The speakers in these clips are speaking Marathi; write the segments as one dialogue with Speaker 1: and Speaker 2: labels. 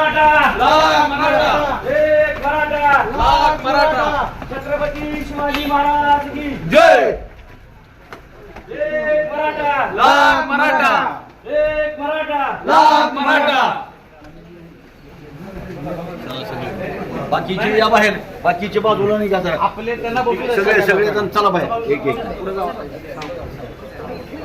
Speaker 1: मराठा!
Speaker 2: लाख मराठा!
Speaker 1: एक मराठा!
Speaker 2: लाख मराठा!
Speaker 1: छत्रपती शिवाजी महाराज की
Speaker 2: जय!
Speaker 1: एक मराठा!
Speaker 2: लाख मराठा!
Speaker 1: एक मराठा!
Speaker 2: लाख मराठा! बाकीचे या बाहेर. बाकीचे बाजूला नाही जरा.
Speaker 1: आपले त्यांना
Speaker 2: सगळे सगळे जण चला बाहेर. एक एक.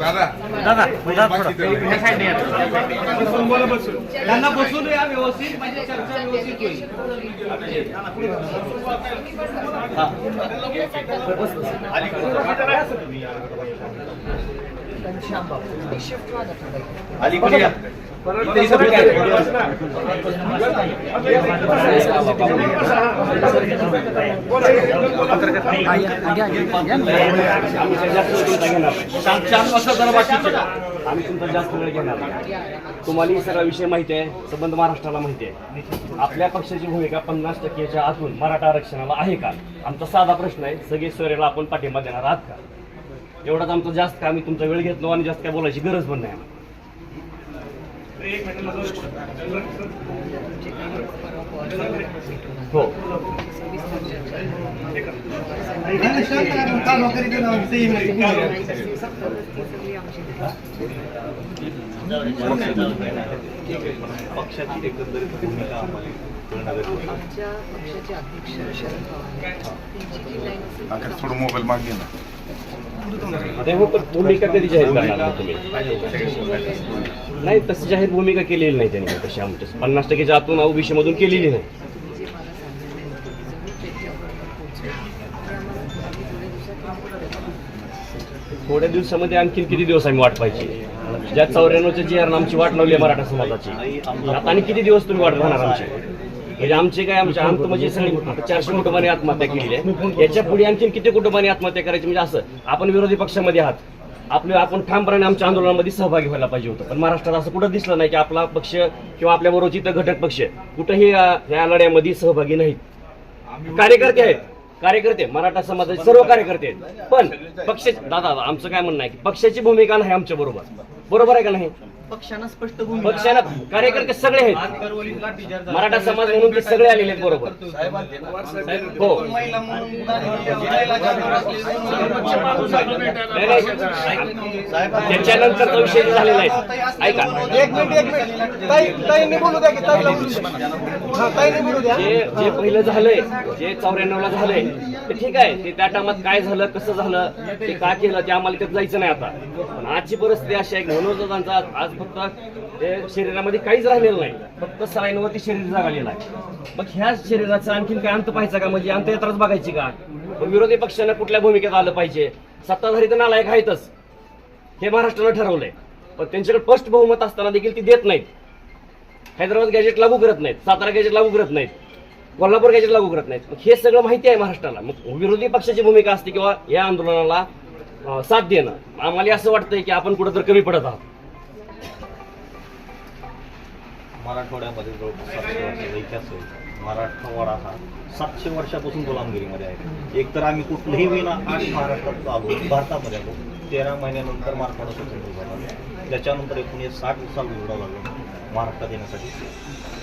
Speaker 2: दादा.
Speaker 1: त्यांना बसून या व्यवस्थित म्हणजे चर्चा व्यवस्थित होईल.
Speaker 2: अलीकडे
Speaker 3: आम्ही तुमचा जास्त वेळ घेणार तुम्हाला ही सगळा विषय माहिती आहे संबंध महाराष्ट्राला माहिती आहे आपल्या पक्षाची भूमिका पन्नास टक्क्याच्या आतून मराठा आरक्षणाला आहे का आमचा साधा प्रश्न आहे सगळे सोयरेला आपण पाठिंबा देणार आहात का एवढाच आमचं जास्त काय आम्ही तुमचा वेळ घेतलो आणि जास्त काय बोलायची गरज पण नाही आम्हाला. हो
Speaker 2: पक्षाची एकंदरीत भूमिका आम्हाला.
Speaker 4: आमच्या पक्षाचे अध्यक्ष शरद पवार त्यांची जी लाईन असेल
Speaker 5: थोडं मोबाईल मागे घे ना
Speaker 3: आता हो पण भूमिका कधी जाहीर करणार तुम्ही? नाही तशी जाहीर भूमिका केलेली नाही त्यांनी तशी आमच्या पन्नास टक्केच्या आतून ओबीसी मधून केलेली नाही.
Speaker 4: थोड्या
Speaker 3: दिवसामध्ये आणखीन किती दिवस आम्ही वाट पाहिजे ज्या चौऱ्याण्णवच्या जी आमची वाट लावली आहे मराठा समाजाची आता आणि किती दिवस तुम्ही वाट राहणार आमची? म्हणजे आमचे काय आमच्या अंत म्हणजे सगळी चारशे कुटुंबांनी आत्महत्या केली आहे. याच्यापुढे आणखीन किती कुटुंबांनी आत्महत्या करायची? म्हणजे असं आपण विरोधी पक्षामध्ये आहात. आपले आपण ठामपणाने आमच्या आंदोलनामध्ये सहभागी व्हायला पाहिजे होतं. पण महाराष्ट्रात असं कुठं दिसलं नाही की आपला पक्ष किंवा आपल्या बरोबरची इतर घटक पक्ष कुठंही या लढ्यामध्ये सहभागी नाहीत. कार्यकर्ते आहेत. कार्यकर्ते मराठा समाजाचे सर्व कार्यकर्ते आहेत. पण पक्ष दादा आमचं काय म्हणणं आहे की पक्षाची भूमिका नाही आमच्या बरोबर. बरोबर आहे का नाही?
Speaker 2: पक्षानं स्पष्ट भूमिका
Speaker 3: पक्षाला कार्यकर्ते सगळे आहेत. मराठा समाज म्हणून ते सगळे आलेले आहेत बरोबर. हो. त्याच्यानंतरचा विषय झालेला आहे. ऐका.
Speaker 6: एक मिनिट एक मिनिट. बोलू द्या की
Speaker 3: जे जे पहिलं झालंय जे चौऱ्याण्णव ला झालंय ते ठीक आहे. ते त्या टायमात काय झालं कसं झालं ते का केलं ते आम्हाला त्यात जायचं नाही आता. पण आजची परिस्थिती अशी आहे की आज फक्त ते शरीरामध्ये काहीच राहिलेलं नाही. फक्त सलाईनवरती शरीर जागालेलं आहे. मग ह्या शरीराचा आणखीन काय अंत पाहायचा का? म्हणजे अंतयात्राच बघायची का? मग विरोधी पक्षानं कुठल्या भूमिकेत आलं पाहिजे? सत्ताधारी तर नालायक आहेतच. हे महाराष्ट्रानं ठरवलंय. पण त्यांच्याकडे स्पष्ट बहुमत असताना देखील ती देत नाहीत. हैदराबाद गॅजेट लागू करत नाहीत सातारा गॅजेट लागू करत नाहीत कोल्हापूर गॅजेट लागू करत नाहीत. मग हे सगळं माहिती आहे महाराष्ट्राला. मग विरोधी पक्षाची भूमिका असते किंवा या आंदोलनाला साथ देणं. आम्हाला असं वाटतंय की आपण कुठं तर कमी पडत आहोत.
Speaker 7: मराठवाड्यामध्ये जवळपास सातशे वर्षाचा इतिहास आहे. मराठवाडा हा सातशे वर्षापासून गुलामगिरीमध्ये आहे. एकतर आम्ही कुठल्याही विना आठ महाराष्ट्रात आलो भारतामध्ये आलो तेरा महिन्यानंतर मराठवाडा स्वतंत्र झाला. त्याच्यानंतर एकोणीसशे साठ साल निवडा लागलो. महाराष्ट्रात येण्यासाठी.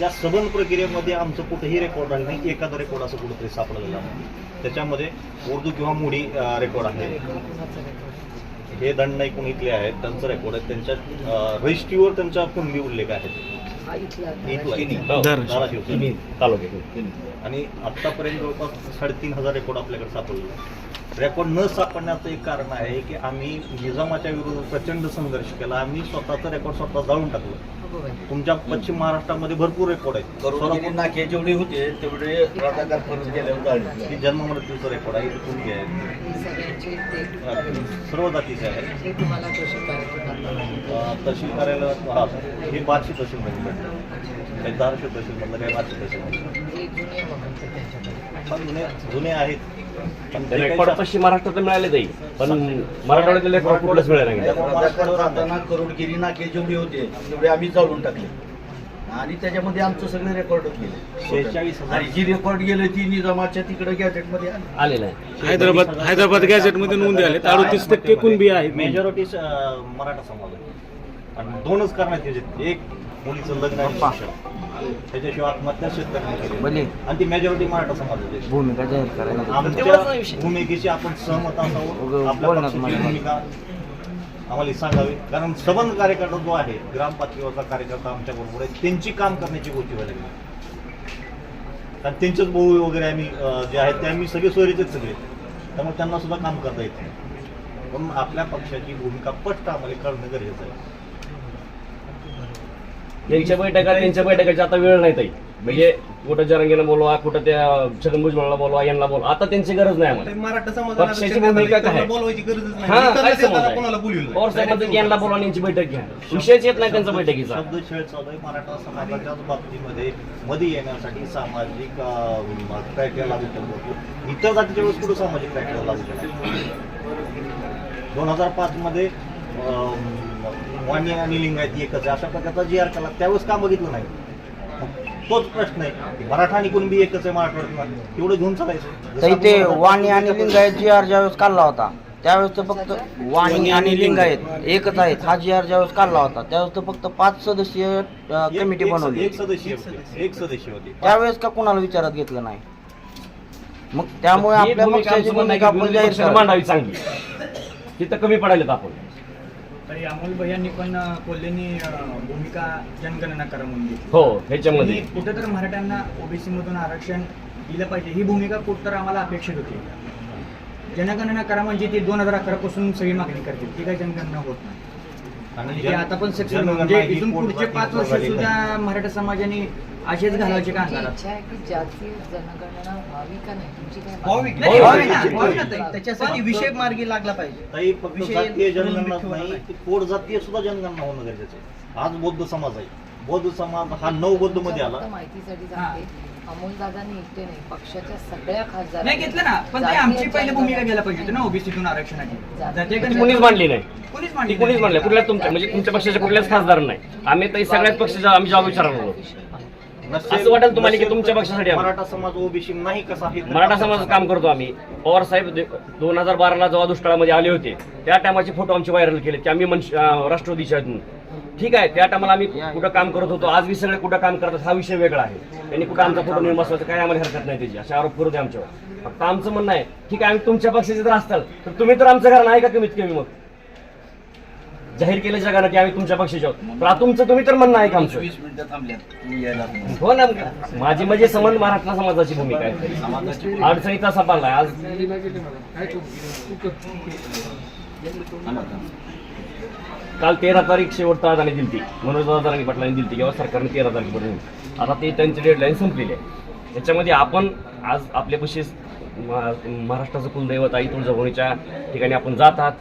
Speaker 7: या सबन प्रक्रियेमध्ये आमचं कुठेही रेकॉर्ड राहिलं नाही. एखादा रेकॉर्ड असं कुठेतरी सापडलेला नाही त्याच्यामध्ये उर्दू किंवा मोडी रेकॉर्ड आहे. हे दंड नाही कोणी इथले आहेत. त्यांचं रेकॉर्ड आहे. त्यांच्या रजिस्ट्रीवर त्यांच्या कुणबी उल्लेख आहेत.
Speaker 3: तालुक्यात
Speaker 7: आणि आतापर्यंत जवळपास साडेतीन हजार रेकॉर्ड आपल्याकडे सापडले आहेत. रेकॉर्ड न सापडण्याचं एक कारण आहे की आम्ही निजामाच्या विरोधात प्रचंड संघर्ष केला. आम्ही स्वतःचं रेकॉर्ड स्वतः जाळून टाकलं. तुमच्या पश्चिम महाराष्ट्रामध्ये भरपूर रेकॉर्ड आहेत.
Speaker 2: करोडगिरी नाके जेवढे होते तेवढे.
Speaker 7: की जन्म मृत्यूचं रेकॉर्ड आहे. आहे.
Speaker 4: हे सगळ्यांचे ते
Speaker 7: अं, सर्व जातीचे आहे
Speaker 4: हे तहसील कार्यालयात
Speaker 7: तहसील कार्यालय हा हे बार्शी तहसीलमध्ये भेटतं काही धाराशिव तहसीलमधलं काही बार्शी तहसीलमधलं
Speaker 4: हे जुने
Speaker 7: जुने जुने आहेत. पण
Speaker 3: ते रेकॉर्ड पश्चिम महाराष्ट्रात मिळाले ताई पण मराठवाड्यातले रेकॉर्ड कुठलंच मिळालं नाही.
Speaker 2: मराठवाड्यावर राहताना करोडगिरी नाके जेवढे होते तेवढे आम्ही जाळून टाकले. आणि त्याच्यामध्ये आमचं सगळे रेकॉर्ड गेले
Speaker 7: शेहेचाळीस हजार.
Speaker 2: आणि जी रेकॉर्ड गेले ती निजामाच्या तिकडे गॅजेटमध्ये आली.
Speaker 3: आलेलं आहे
Speaker 5: हैदराबाद हैदराबाद गॅझेटमध्ये नोंद आले. अडतीस टक्के कुणबी आहेत
Speaker 7: मेजॉरिटी मराठा समाज आहे आणि दोनच करण्यात याचे एक मुलीचं लग्न शिक्षण. त्याच्याशिवाय आत्महत्या शेतकऱ्यांनी केली. आणि ती मेजॉरिटी मराठा समाजाची
Speaker 8: भूमिका जाहीर करायला
Speaker 7: आमच्या भूमिकेशी आपण सहमत असावं आपल्या पक्षाची. भूमिका आम्हाला सांगावी. कारण सबंध कार्यकर्ता जो आहे ग्राम पातळीवरचा कार्यकर्ता आमच्या बरोबर आहे त्यांची काम करण्याची गोष्टी व्हायला लागली. कारण त्यांचेच भाऊ वगैरे आम्ही जे आहेत ते आम्ही सगळे सोयरीचेच सगळे. त्यामुळे त्यांना सुद्धा काम करता येत नाही. पण आपल्या पक्षाची भूमिका स्पष्ट आम्हाला कळणं गरजेचं आहे.
Speaker 3: त्यांच्या बैठका त्यांच्या बैठकाची आता वेळ नाही ताई. म्हणजे कुठं जरंगीला बोलवा कुठं त्या छगन भुजबळला बोलवा यांना बोलवा. आता त्यांची गरज नाही आम्हाला.
Speaker 6: मराठा
Speaker 3: पक्षाची भूमिका काय?
Speaker 6: बोलवायची
Speaker 3: हा काय समज पवार यांना बोलवा यांची बैठक घ्या. विषयच येत नाही त्यांचा बैठकीचा.
Speaker 7: शब्द खेळ चालू आहे मराठा समाजाच्याच बाबतीमध्ये. मध्ये येण्यासाठी सामाजिक क्रायटेरिया लागू केला जातो. इतर जातीच्या वेळेस कुठं सामाजिक क्रायटेरिया लागू केला दोन हजार पाच मध्ये वाणी आणि लिंगायत एकच आहे. अशा प्रकारचा जी आर केला त्यावेळेस का बघितलं नाही? तोच प्रश्न आहे. मराठा आणि कुणबी एकच आहे मराठवाड्यात एवढं घेऊन चालायचं.
Speaker 8: तर
Speaker 7: आपण
Speaker 8: इथे वाणी आणि लिंगायत जी आर ज्यावेळेस काढला होता त्यावेळेस तर फक्त वाणी आणि लिंगायत. एकच आहेत. हा जी आर ज्यावेळेस काढला होता त्यावेळेस तर फक्त पाच सदस्यीय कमिटी बनवली.
Speaker 7: एक सदस्य होते. एक सदस्य होते.
Speaker 8: त्यावेळेस का कुणाला विचारात घेतलं नाही? मग त्यामुळे आपल्या पक्षाची भूमिका आपण जाहीर करावी.
Speaker 3: मांडावी चांगली? तिथं कमी पडायला आपण
Speaker 9: तरी अमोल भैयांनी पण कोल्हेंनी भूमिका जनगणना करा म्हणून घेतली.
Speaker 3: हो ह्याच्यामध्ये.
Speaker 9: कुठं तर मराठ्यांना ओबीसी मधून आरक्षण दिलं पाहिजे. ही भूमिका कुठं तर आम्हाला अपेक्षित होती. जनगणना करा म्हणजे ती दोन हजार अकरा पासून सगळी मागणी करतील. ती काही जनगणना होत नाही. आता पण सक्सेस म्हणजे इथून पुढचे पाच वर्ष सुद्धा मराठा समाजाने असेच घालायचे का
Speaker 4: इच्छा आहे जनगणना व्हावी का नाही? तुमची काय
Speaker 6: व्हावी ना, त्याच्यासाठी विषय मार्गी लागला पाहिजे.
Speaker 7: ताई फक्त
Speaker 6: विषय
Speaker 7: जातीय नाही जातीय सुद्धा जनगणना होणं गरजेचं आहे. आज बौद्ध समाज आहे. बौद्ध समाज हा नऊ बौद्धमध्ये आला.
Speaker 4: माहितीसाठी अमोल दादांनी एकटे नाही पक्षाच्या सगळ्या खासदार
Speaker 9: नाही घेतलं ना. पण ते आमची पहिली भूमिका घ्यायला पाहिजे होती ना ओबीसीतून आरक्षणाची.
Speaker 3: ती कुणीच मांडली नाही.
Speaker 9: कुणीच मांडली
Speaker 3: कुणीच. मांडली कुठल्याच तुमच्या म्हणजे तुमच्या पक्षाच्या कुठल्याच खासदार नाही. आम्ही तर सगळ्याच पक्षाच्या आम्ही जॉब विचारणार होतो
Speaker 7: नसेल-
Speaker 3: असं वाटेल तुम्हाला की तुमच्या पक्षासाठी
Speaker 7: मराठा समाज ओबीसी नाही कसा आहे
Speaker 3: मराठा समाजाचं काम करतो आम्ही. पवार साहेब दोन हजार बाराला जेव्हा दुष्काळामध्ये आले होते त्या टायमाचे फोटो आमचे व्हायरल केले की आम्ही राष्ट्रवादीच्या. ठीक आहे त्या टायमाला आम्ही कुठं काम करत होतो आज सगळे कुठं काम करतात हा विषय वेगळा आहे. त्यांनी कुठं आमचा फोटो नेऊन बसवायचं काय आम्हाला हरकत नाही त्याची असे आरोप करू दे आमच्यावर. फक्त आमचं म्हणणं आहे ठीक आहे आम्ही तुमच्या पक्षाचे जर असताल तर तुम्ही तर आमचं घर नाही का कमीत कमी मग. जाहीर केलं जगानं की आम्ही तुमच्या पक्षाचे आहोत. पण आता तुमचं तुम्ही तर म्हणणं आहे का आमचं?
Speaker 2: वीस मिनिटं थांबल्यात. तुम्ही यायला
Speaker 3: हो ना माझी म्हणजे समज मराठा समाजाची भूमिका आहे. अडचणीचा सपाल आहे. आज काल तेरा तारीख शेवट आणि दिलती. मनोज दादारांनी पाटलांनी दिलती किंवा सरकारने तेरा तारखेपर्यंत आता ते त्यांची डेडलाईन संपलेली आहे. त्याच्यामध्ये आपण आज आपल्यापाशी म- महाराष्ट्राचं कुलदैवत आई तुळजाभवानीच्या ठिकाणी आपण जात आहात.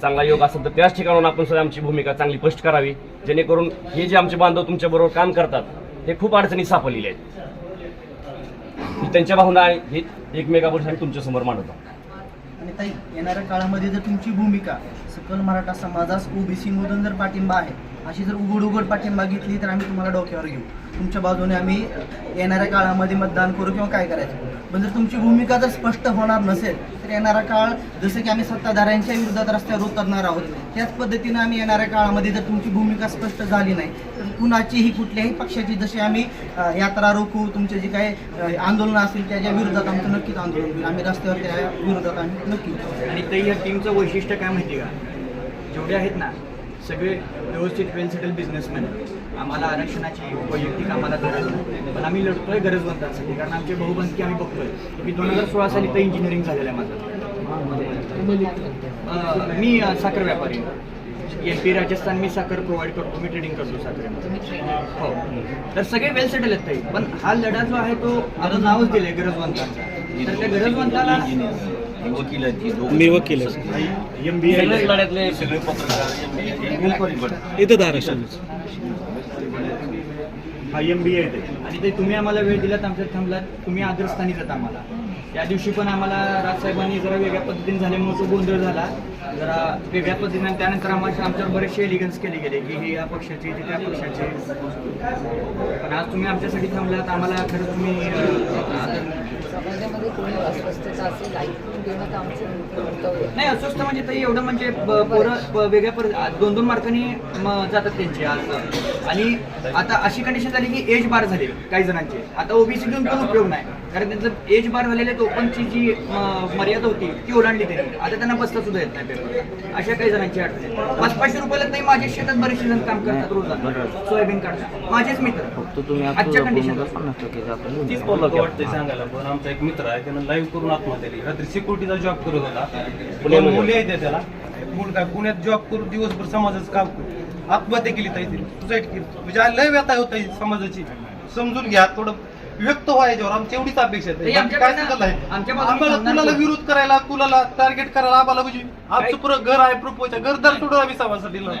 Speaker 3: चांगला योग असेल तर त्याच ठिकाणाहून आपण सुद्धा आमची भूमिका चांगली स्पष्ट करावी. जेणेकरून हे जे आमचे बांधव तुमच्याबरोबर काम करतात हे खूप अडचणी सापडलेले आहेत. त्यांच्या भावना आहे हे एकमेकाबरोबर आम्ही तुमच्यासमोर मांडतो
Speaker 6: आणि ताई येणाऱ्या काळामध्ये जर तुमची भूमिका सकल मराठा समाजास ओबीसी मधून जर पाठिंबा आहे अशी जर उघड उघड पाठिंबा घेतली तर आम्ही तुम्हाला डोक्यावर घेऊ. तुमच्या बाजूने आम्ही येणाऱ्या काळामध्ये मतदान करू किंवा काय करायचं? पण जर तुमची भूमिका जर स्पष्ट होणार नसेल तर येणारा काळ जसं की आम्ही सत्ताधाऱ्यांच्या विरोधात रस्त्यावर उतरणार आहोत त्याच पद्धतीनं आम्ही येणाऱ्या काळामध्ये जर तुमची भूमिका स्पष्ट झाली नाही तर कुणाचीही कुठल्याही पक्षाची जशी आम्ही यात्रा रोखू तुमचे जे काही आंदोलन आंदोलनं असतील त्याच्या विरोधात आमचं नक्कीच आंदोलन होईल. आम्ही रस्त्यावर त्या विरोधात आम्ही नक्की
Speaker 9: आणि ते या टीमचं वैशिष्ट्य काय माहिती का? जेवढे आहेत ना सगळे व्यवस्थित वेल सेटल बिझनेसमॅन आम्हाला आरक्षणाची वैयक्तिक आम्हाला गरज नाही. पण आम्ही लढतोय गरजवंतांसाठी कारण आमचे बहुबंदकी आम्ही बघतोय. मी दोन हजार सोळा साली तर इंजिनिअरिंग झालेलं आहे माझं. मी साखर व्यापारी. एम पी राजस्थान मी साखर प्रोव्हाइड करतो मी ट्रेडिंग करतो साखरेमध्ये.
Speaker 4: ट्रेनिंग
Speaker 9: हो. तर सगळे वेल सेटल आहेत ताई. पण हा लढा जो आहे तो आता नावच दिलंय गरजवंतांचा. तर त्या गरजवंताला
Speaker 2: वकील आहेत. ती दोघं.
Speaker 5: मी वकील आहे
Speaker 9: एम बी
Speaker 3: सगळेच लढ्यातले
Speaker 2: सगळे पत्रकार MBA,
Speaker 5: इथं धाराशिव
Speaker 9: हा एम बी आहे आणि ते तुम्ही आम्हाला वेळ दिलात आमच्यात थांबलात. तुम्ही आदरस्थानी जात आम्हाला. त्या दिवशी पण आम्हाला राजसाहेबांनी जरा वेगळ्या पद्धतीने झाल्यामुळे तो गोंधळ झाला. जरा वेगळ्या पद्धतीने त्यानंतर आम्हाला आमच्यावर बरेचसे एलिगन्स केले गेले की हे या पक्षाचे ते त्या पक्षाचे. पण आज तुम्ही आमच्यासाठी थांबलात. आम्हाला खरं तुम्ही अं, आदर-
Speaker 4: समाजामध्ये कोणी अस्वस्थता असेल ऐकून घेणं तर आमचं कर्तव्य आहे.
Speaker 9: नाही अस्वस्थ म्हणजे ताई एवढं म्हणजे पोरं वेगळ्या दोन दोन मार्कांनी जातात त्यांचे आज. आणि आता अशी कंडिशन झाली की एज बार झाले काही जणांचे. आता ओबीसी घेऊन पण उपयोग नाही. कारण त्यांचं एज बार झालेले ओपनची जी मर्यादा होती ती ओलांडली त्यांनी. आता त्यांना बसता सुद्धा येत नाही अशा काही जणांची अडचण. पाच पाचशे रुपयाला नाही माझ्या शेतात बरेचसे जण काम करतात रोज. सोयाबीन काढतात माझेच मित्र.
Speaker 8: फक्त तुम्ही आज
Speaker 9: आजच्या कंडिशन
Speaker 3: तीच
Speaker 1: वाटतंय सांगायला पण आमचा एक मित्र आहे त्यानं लाईव्ह करून आत्महत्या रात्री सिक्युरिटीचा जॉब करत होता. मुली आहेत त्याला. मुलगा पुण्यात जॉब करून दिवसभर समाजाचं काम करून आत्महत्या केली ताई तिने. सुसाईड केली म्हणजे लय व्यथा होत आहे समाजाची. समजून घ्या थोडं व्यक्त व्हा याच्यावर. आमची एवढीच अपेक्षा आहे काय नाही आम्हाला कुणाला
Speaker 9: कोण?
Speaker 1: विरोध करायला कुणाला टार्गेट करायला आम्हाला म्हणजे आमचं पुरं घर आहे घरदार सोडून आम्ही समाजासाठी लढ.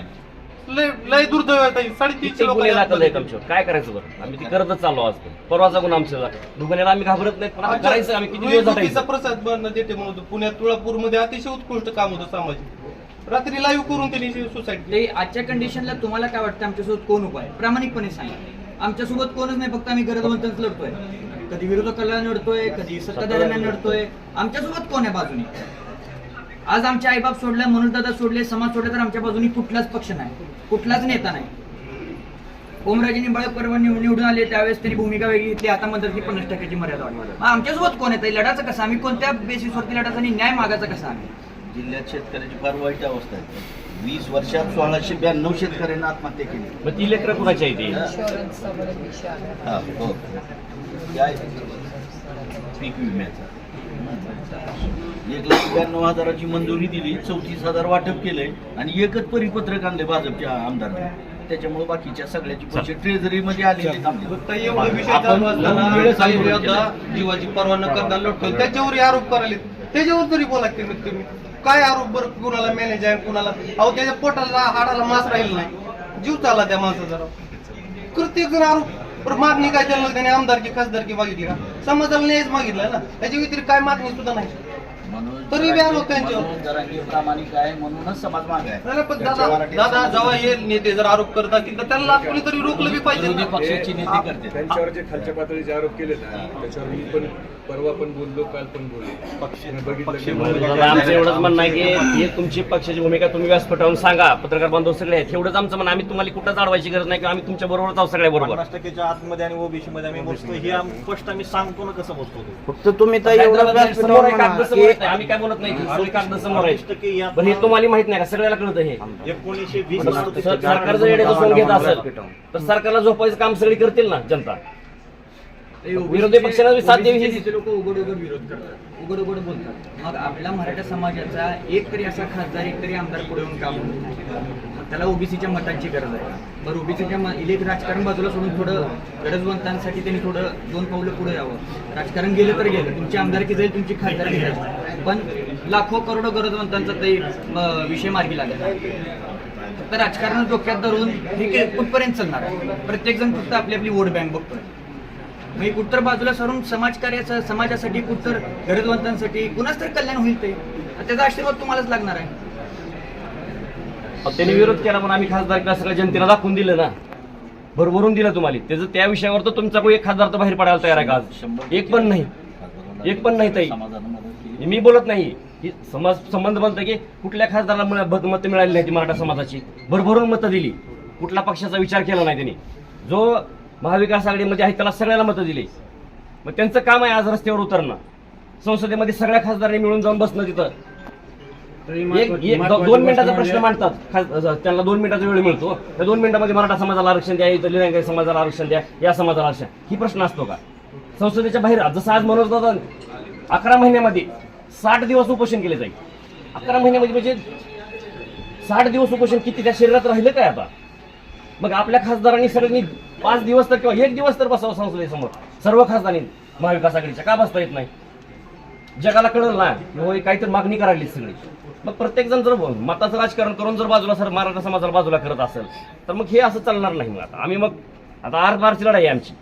Speaker 1: लय लय दुर्दैव आहे ताई. साडेतीनशे लोक
Speaker 3: काय करायचं बरं? आम्ही ती करतच चाललो आज पण. परवाचा गुन्हा आमच्या दुकानाला आम्ही घाबरत पण आम्ही करायचं आम्ही किती दिवस
Speaker 1: रुईचा
Speaker 3: जाटायचं
Speaker 1: प्रसाद बनणं देते म्हणून. होतो. पुण्यात तुळापूरमध्ये अतिशय उत्कृष्ट काम होतं सामाजिक रात्री लाईव्ह करून त्यांनी सुसाईड केली.
Speaker 9: ते आजच्या कंडिशनला तुम्हाला काय वाटतं? आमच्यासोबत कोण उपाय प्रामाणिकपणे सांगा. आमच्यासोबत कोणच नाही फक्त आम्ही गरजवंतच लढतोय. कधी विरोधकाला लढतोय कधी सत्ताधाऱ्यांना लढतोय. आमच्यासोबत कोण आहे बाजूने? आज आमचे आईबाप सोडले मनोजदादा सोडले समाज सोडले तर आमच्या बाजूनी कुठलाच पक्ष नाही. कुठलाच नेता नाही. ओमराजे निंबाळक पर्व निवडून आले त्यावेळेस त्यांनी भूमिका वेगळी घेतली. आता म्हणतात की पन्नास टक्क्याची मर्यादा वाढवली. आमच्यासोबत कोण आहे? लढाचं कसं? आम्ही कोणत्या बेसिसवरती लढायचं आणि न्याय मागायचा कसा आम्ही?
Speaker 2: जिल्ह्यात शेतकऱ्याची फार वाईट अवस्था आहे. वीस वर्षात सोळाशे ब्याण्णव शेतकऱ्यांना आत्महत्या केली.
Speaker 3: मग ती लेकरं कुणाची आहे ती?
Speaker 2: हा. हो काय पीक विम्याचा. एक लाख ब्याण्णव हजाराची मंजुरी दिली चौतीस हजार वाटप केलंय आणि एकच परिपत्रक आणले भाजपच्या आमदारांनी. त्याच्यामुळे बाकीच्या सगळ्याची पैसे ट्रेझरी मध्ये
Speaker 1: विरोधा जीवाची पर्वा न करता लढतो त्याच्यावर आरोप करायले त्याच्यावर तरी बोला कमी काय आरोप बरं कुणाला मॅनेज आहे कुणाला? अहो त्याच्या पोटाला हाडाला मास राहील नाही. जीव चालला त्या माणसाचा कृत्येक जण आरोप मागणी काय त्याला त्याने आमदारकी खासदारकी मागितली का? समाजाला न्यायच मागितलं ना? त्याच्या व्यतिरिक्त काय मागणी सुद्धा नाही.
Speaker 2: प्रामाणिक आहे म्हणूनच समाज माग आहे.
Speaker 1: नाही, पण दादा दादा जेव्हा हे नेते जर आरोप करत असतील तर त्यांना कोणीतरी रोखलं बी पाहिजे
Speaker 2: विरोधी
Speaker 1: ना.
Speaker 2: पक्षाची नेते करते.
Speaker 10: त्यांच्यावर जे खालच्या पातळीचे आरोप केले ना त्याच्यावर मी पण परवा पण बोललो काल पण बोललो. बघितलं
Speaker 3: दादा, आमचं एवढंच म्हणणं आहे की हे तुमची पक्षाची भूमिका तुम्ही व्यासपटावून सांगा. पत्रकार बांधव सगळे आहेत. एवढंच आमचं म्हणणं आम्ही तुम्हाला कुठंच अडवायची गरज नाही किंवा आम्ही तुमच्या बरोबरच आहोत सगळ्या बरोबर.
Speaker 7: पन्नास टक्केच्या आतमध्ये आणि ओबीसी मध्ये आम्ही बसतो हे आम- स्पष्ट आम्ही सांगतो ना कसं बसतो ते.
Speaker 8: फक्त तुम्ही तर एवढं व्यासपीठावर म्हणा. की
Speaker 3: आहे. आम्ही काय बोलत नाही सगळी कागद समोर आहे. पण हे तुम्हाला माहीत नाही का सगळ्याला कळतं हे.
Speaker 7: एकोणीसशे वीस
Speaker 3: सरकार जर येण्याचं घेत असेल तर सरकारला झोपायचं काम सगळी करतील ना जनता. विरोधी पक्षाला साथ द्यावी ही-
Speaker 9: लोक उघड उघड विरोध करतात. उघड उघड बोलतात. मग आपल्या मराठा समाजाचा एक तरी असा खासदार एक तरी आमदार पुढे येऊन काम होत. त्याला ओबीसीच्या मतांची गरज आहे. बरं ओबीसीच्या इलेक्ट राजकारण बाजूला सोडून थोडं गरजवंतांसाठी त्यांनी थोडं दोन पावलं पुढे यावं. राजकारण गेलं तर गेलं. तुमची आमदारकी जाईल तुमची खासदारकी जाईल. पण लाखो करोडो गरजवंतांचा ते विषय मार्गी लागला. फक्त राजकारण डोक्यात धरून हे कुठपर्यंत चालणार? आहे प्रत्येक जण फक्त आपली आपली वोट बँक बघतोय. मग उत्तर बाजूला सरून समाजकार्याचं समाजासाठी उत्तर गरजवंतांसाठी कुणाच तरी कल्याण होईल ते? त्याचा आशीर्वाद तुम्हालाच लागणार आहे.
Speaker 3: त्यांनी विरोध केला पण आम्ही खासदार सगळ्या जनतेला दाखवून दिलं ना. भरभरून दिलं तुम्हाला. त्याचं त्या विषयावर तर तुमचा कोणी एक खासदार तर बाहेर पडायला तयार आहे का आज? एक पण नाही. एक पण नाही ताई. मी बोलत नाही. की समाज संबंध बनतं की कुठल्या खासदाराला भगमत मतं मिळाली नाही ती मराठा समाजाची. भरभरून मतं दिली. कुठला पक्षाचा विचार केला नाही त्यांनी. जो महाविकास आघाडीमध्ये आहे त्याला सगळ्याला मतं दिली. मग त्यांचं काम आहे आज रस्त्यावर उतरणं. संसदेमध्ये सगळ्या खासदारांनी मिळून जाऊन बसणं तिथं. दोन मिनिटाचा प्रश्न मांडतात. त्यांना दोन मिनिटाचा वेळ मिळतो. त्या दोन मिनिटामध्ये मराठा समाजाला आरक्षण द्या इथं लिंगायत समाजाला आरक्षण द्या या समाजाला आरक्षण ही प्रश्न असतो का? संसदेच्या बाहेर जसं आज मनोज दादा अकरा महिन्यामध्ये साठ दिवस उपोषण केले जाईल. अकरा महिन्यामध्ये म्हणजे साठ दिवस उपोषण किती? त्या शरीरात राहिलं काय आता? मग आपल्या खासदारांनी सगळ्यांनी पाच दिवस तर किंवा एक दिवस तर बसावं संसदेसमोर. सर्व खासदारांनी. महाविकास आघाडीच्या का बसता येत नाही? जगाला कळलं ना की काहीतरी मागणी करायली सगळी. मग प्रत्येक जण जर मताचं राजकारण करून जर बाजूला सर मराठा समाजाला बाजूला करत असेल तर मग हे असं चालणार नाही मग आता. आम्ही मग आता आर मार्चची लढाई आहे आमची.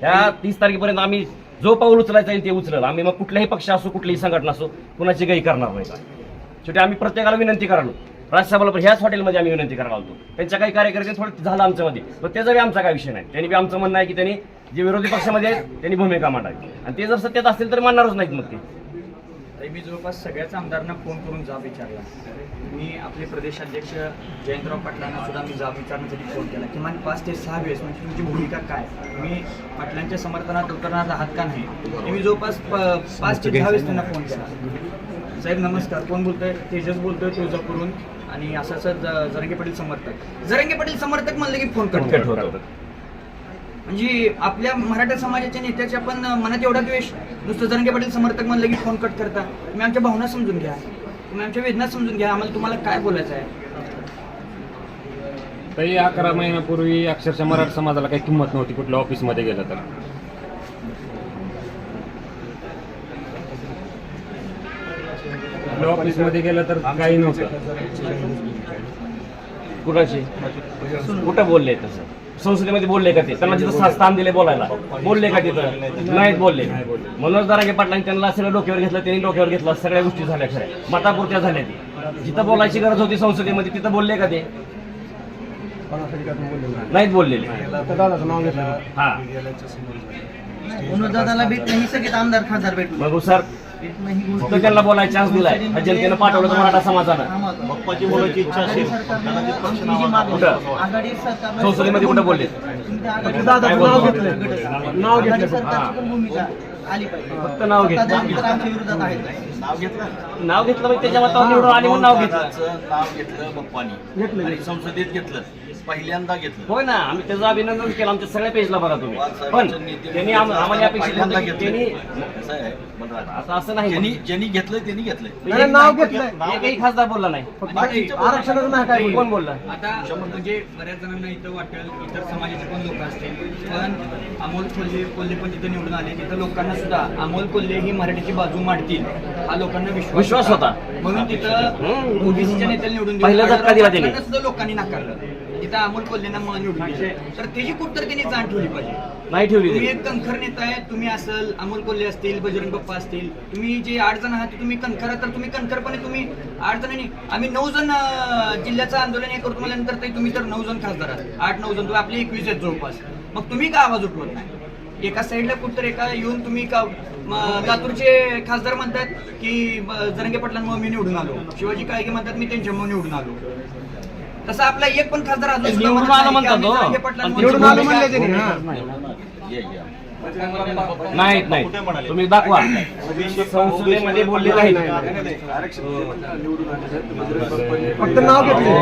Speaker 3: ह्या तीस तारखेपर्यंत आम्ही जो पाऊल उचलायचा येईल ते उचलल. आम्ही मग कुठल्याही पक्ष असो कुठलीही संघटना असो कुणाची काही करणार नाही. शेवटी आम्ही प्रत्येकाला विनंती करालो राज्यसभेला पण ह्याच हॉटेलमध्ये आम्ही विनंती करायला होतो त्यांच्या काही कार्यकर्ते थोडं झालं आमच्यामध्ये पण त्याचा बी आमचा काय विषय नाही. त्यांनी बी आमचं म्हणणं आहे की त्यांनी जे विरोधी पक्षामध्ये आहेत त्यांनी भूमिका मांडावी. आणि ते जर सत्यात असतील तर मानणारच नाहीत मग ते.
Speaker 9: मी जवळपास सगळ्याच आमदारांना फोन करून जाब विचारला. मी आपले प्रदेशाध्यक्ष जयंतराव पाटलांना सुद्धा मी जाब विचारण्यासाठी फोन केला. किमान पाच ते सहा वेळेस म्हणजे तुमची भूमिका काय? मी पाटलांच्या समर्थनात उतरणार आहात का नाही? मी जवळपास पाच ते दहा वेळेस त्यांना फोन केला. साहेब नमस्कार. कोण बोलतोय? तेजस बोलतोय तुळजापूरून आणि असं असं जरंगे पाटील समर्थक. जरंगे पाटील समर्थक म्हणले की फोन
Speaker 3: कट
Speaker 9: करतो
Speaker 3: होतं.
Speaker 9: म्हणजे आपल्या मराठा समाजाच्या नेत्याच्या पण मनात एवढा द्वेष. नुसतं जरंगे पाटील समर्थक म्हणलं की फोन कट करता. तुम्ही आमच्या भावना समजून घ्या. तुम्ही आमच्या वेदना समजून घ्या. आम्हाला तुम्हाला काय बोलायचं आहे?
Speaker 5: तरी अकरा महिन्यापूर्वी अक्षरशः मराठा समाजाला काही किंमत नव्हती कुठल्या ऑफिसमध्ये गेलं तर. कुठल्या ऑफिसमध्ये गेलं तर काही नव्हतं.
Speaker 3: कुणाची कुठं बोलले तसं संसदेमध्ये बोलले का ते? त्यांना जिथं सा- स्थान दिले बोलायला. बोलले का तिथं? नाहीत बोलले. मनोज दरागे पाटलांनी त्यांना सगळं डोक्यावर घेतलं त्यांनी डोक्यावर घेतलं सगळ्या गोष्टी झाल्या खऱ्या. मतापुरत्या झाल्या ती जिथं बोलायची गरज होती संसदेमध्ये तिथं बोलले का ते? नाहीत बोललेले. हा.
Speaker 6: मनोज दादाला भेट नाही सगळे आमदार खासदार भेटले
Speaker 3: मग सर त्यांना बोलायचा चान्स दिलाय. हा जनतेनं पाठवलं तर मराठा समाजानं.
Speaker 7: बाप्पाची बोलायची इच्छा असेल
Speaker 3: कुठं? संसदेमध्ये कुठं बोलले? नाव हा. फक्त. नाव घेतलं.
Speaker 2: नाव घेतलं
Speaker 3: नाव घेतलं म्हणजे त्याच्या मतावर निवडून आली म्हणून नाव घेतलं.
Speaker 2: नाव घेतलं बाप्पानी आणि संसदेत घेतलं. पहिल्यांदा घेतलं.
Speaker 3: होय ना आम्ही त्याचं अभिनंदन केलं आमच्या सगळ्या पेजला बघा तुम्ही. पण त्यांनी आम- आम्हाला अपेक्षित
Speaker 2: पहिल्यांदा
Speaker 3: होतं की त्यांनी
Speaker 2: कसं आहे बघा,
Speaker 3: असं असं नाही
Speaker 2: ज्यांनी घेतलंय त्यांनी घेतलंय.
Speaker 3: एक- नाव घेतलं. एकही खासदार बोलला नाही.
Speaker 2: आरक्षणाचं नाही काय
Speaker 3: कोण बोलला?
Speaker 9: आता म्हणजे बऱ्याच जणांना इथं वाटेल इतर समाजाचे पण लोक असतील. पण अमोल कोल्हे कोल्हे पण तिथं निवडून आले. तिथं लोकांना सुद्धा अमोल कोल्हे ही मराठीची बाजू मांडतील हा लोकांना विश्वास
Speaker 3: विश्वास होता.
Speaker 9: म्हणून तिथं
Speaker 3: हम्म.
Speaker 9: ओबीसीच्या नेत्याला निवडून
Speaker 3: पहिला
Speaker 9: दिलं.
Speaker 3: झटका दिला त्यांनी.
Speaker 9: लोकांना सुद्धा लोकांनी नाकारलं. तिथं अमोल कोल्हेंना मला निवडून तर त्याची कुठतर त्यांनी जाण ठेवली पाहिजे.
Speaker 3: नाही ठेवली
Speaker 9: तुम्ही. एक कणखर नेता आहे तुम्ही असेल अमोल कोल्हे असतील बजरंग बाप्पा असतील तुम्ही जे आठ जण आहात ते तुम्ही कणखर आहात तर तुम्ही कणखरपणे तुम्ही आठ जणांनी आम्ही नऊ जण अं, जिल्ह्याचं आंदोलन हे करतो म्हणल्यानंतर ते तुम्ही तर नऊ जण खासदार आहात आठ नऊ जण तुम्ही आपले एकवीस आहेत जवळपास. मग तुम्ही का आवाज उठवत नाही? एका साईडला कुठतर एका येऊन तुम्ही का म, लातूरचे खासदार म्हणतात की जरंगे पाटलांमुळे मी निवडून आलो. शिवाजी काळगे म्हणतात मी त्यांच्यामुळे निवडून आलो. तसं आपला एक पण खासदार अजून
Speaker 3: निवडून
Speaker 9: म्हणत
Speaker 3: आलो म्हणतात हो. निवडून आलो म्हणले त्यांनी,
Speaker 2: ये, ये.
Speaker 3: नाहीत नाही. तुम्ही दाखवा. संसदेमध्ये बोलले नाही.
Speaker 10: फक्त नाव घेतले.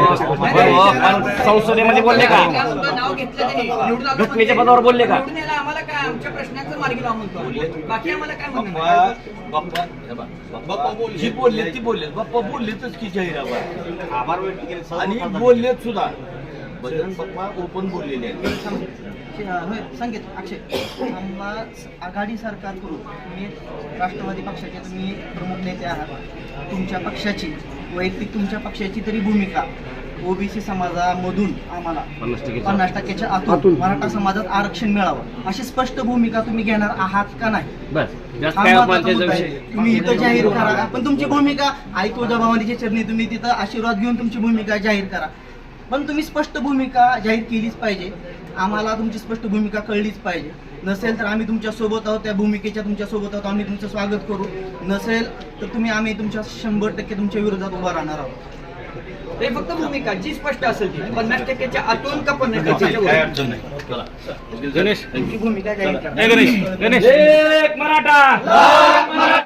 Speaker 3: संसदेमध्ये बोलले का? घटनेच्या. पदावर बोलले का?
Speaker 9: निवडून यायला आम्हाला काय आमच्या प्रश्नाचं मार्गी लावा म्हणतो बाकी आम्हाला काय म्हणणं
Speaker 2: बाप्पा
Speaker 9: नाही.
Speaker 2: बाप्पा हे बघ, बाप्पा जी बोलले ती बोलले. बाप्पा बोललेतच की जाहीर आभार
Speaker 7: आभार व्यक्त केले. सर्व
Speaker 2: आणि. बोललेत सुद्धा. बजरंग बाप्पा ओपन बोललेले आहेत.
Speaker 6: संकेत अक्षय आम्हा आघाडी सरकारकडून तुम्ही राष्ट्रवादी पक्षाचे तुम्ही प्रमुख नेते आहात. तुमच्या पक्षाची वैयक्तिक तुमच्या पक्षाची तरी भूमिका ओबीसी समाजामधून आम्हाला
Speaker 3: पन्नास टक्के
Speaker 6: पन्नास टक्क्याच्या आतून मराठा समाजात आरक्षण मिळावं. अशी स्पष्ट भूमिका तुम्ही घेणार आहात का नाही? तुम्ही? इथं जाहीर करा. पण तुमची भूमिका आई तुळजाभवानीच्या चरणी. तुम्ही तिथं आशीर्वाद घेऊन तुमची भूमिका जाहीर करा. पण तुम्ही स्पष्ट भूमिका जाहीर केलीच पाहिजे. आम्हाला तुमची स्पष्ट भूमिका कळलीच पाहिजे. नसेल तर आम्ही तुमच्यासोबत आहोत त्या भूमिकेच्या तुमच्यासोबत आहोत आम्ही तुमचं स्वागत करू. नसेल तर तुम्ही आम्ही तुमच्या शंभर टक्के तुमच्या विरोधात उभा राहणार आहोत.
Speaker 9: ते फक्त भूमिका जी स्पष्ट असेल ती. पन्नास टक्क्याच्या आतून का पन्नास टक्क्याच्या
Speaker 2: काय
Speaker 9: वर?
Speaker 2: अडचण नाही. चला.
Speaker 3: गणेश.
Speaker 6: भूमिका जाहीर करा.
Speaker 3: गणेश गणेश. एक मराठा.